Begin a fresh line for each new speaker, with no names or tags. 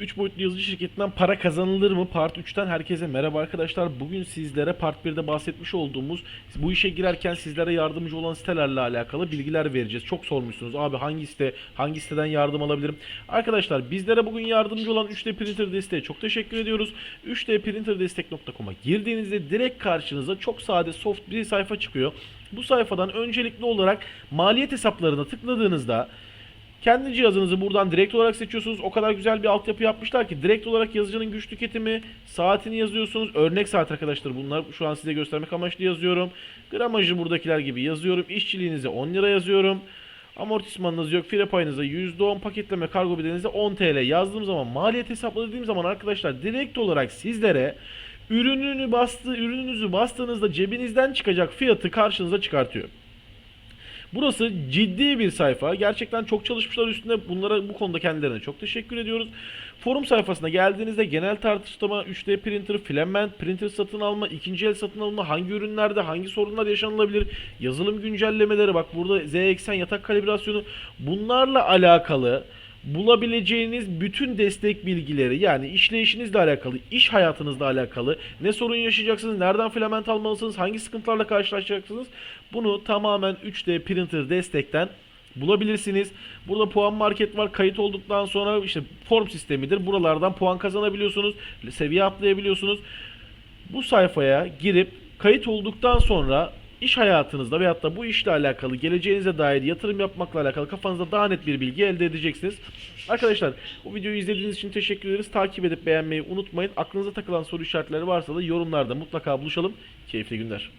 3 boyutlu yazıcı şirketinden para kazanılır mı? Part 3'ten herkese merhaba arkadaşlar. Bugün sizlere Part 1'de bahsetmiş olduğumuz bu işe girerken sizlere yardımcı olan sitelerle alakalı bilgiler vereceğiz. Çok sormuşsunuz abi hangi site, hangi siteden yardım alabilirim? Arkadaşlar bizlere bugün yardımcı olan 3D Printer Desteğe çok teşekkür ediyoruz. 3dprinterdestek.com'a girdiğinizde direkt karşınıza çok sade soft bir sayfa çıkıyor. Bu sayfadan öncelikli olarak maliyet hesaplarına tıkladığınızda kendi cihazınızı buradan direkt olarak seçiyorsunuz. O kadar güzel bir altyapı yapmışlar ki direkt olarak yazıcının güç tüketimi, saatini yazıyorsunuz. Örnek saat arkadaşlar bunlar. Şu an size göstermek amaçlı yazıyorum. Gramajı buradakiler gibi yazıyorum. İşçiliğinize 10 lira yazıyorum. Amortismanınız yok. Fire payınıza %10 paketleme kargo bedelinize 10 TL yazdığım zaman maliyet hesapladığım zaman arkadaşlar direkt olarak sizlere ürününü bastı, ürününüzü bastığınızda cebinizden çıkacak fiyatı karşınıza çıkartıyor. Burası ciddi bir sayfa. Gerçekten çok çalışmışlar üstünde. Bunlara bu konuda kendilerine çok teşekkür ediyoruz. Forum sayfasına geldiğinizde genel tartışma, 3D printer, filament, printer satın alma, ikinci el satın alma, hangi ürünlerde hangi sorunlar yaşanılabilir, yazılım güncellemeleri, bak burada Z eksen yatak kalibrasyonu bunlarla alakalı bulabileceğiniz bütün destek bilgileri yani işleyişinizle alakalı, iş hayatınızla alakalı ne sorun yaşayacaksınız, nereden filament almalısınız, hangi sıkıntılarla karşılaşacaksınız bunu tamamen 3D printer destekten bulabilirsiniz. Burada puan market var. Kayıt olduktan sonra işte form sistemidir. Buralardan puan kazanabiliyorsunuz. Seviye atlayabiliyorsunuz. Bu sayfaya girip kayıt olduktan sonra iş hayatınızda veyahut da bu işle alakalı geleceğinize dair yatırım yapmakla alakalı kafanızda daha net bir bilgi elde edeceksiniz. Arkadaşlar bu videoyu izlediğiniz için teşekkür ederiz. Takip edip beğenmeyi unutmayın. Aklınıza takılan soru işaretleri varsa da yorumlarda mutlaka buluşalım. Keyifli günler.